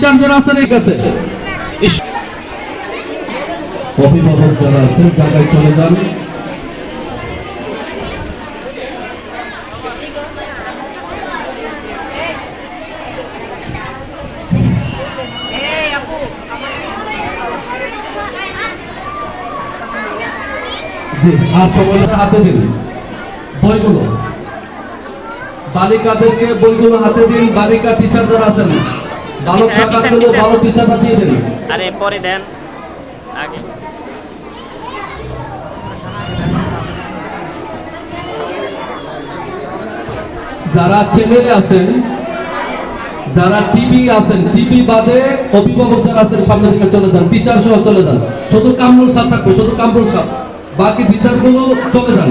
যারা আছেন অভিভাবক যারা আছেন জায়গায় চলে যান। আর সময়টা হাতে দিন। বইগুলো। বালিকাদেরকে বইগুলো হাতে দিন। বালিকা টিচার যারা আছেন আরে পরে দেন। আগে। যারা চ্যানেলে আছেন যারা টিভি আছেন টিভি বাদে অভিভাবক যারা আছেন সামনে থেকে চলে যান টিচার সহ চলে যান। শুধু কামরুল সাহ থাকবে শুধু কামরুল সাহ। বাকি টিচারগুলো চলে যান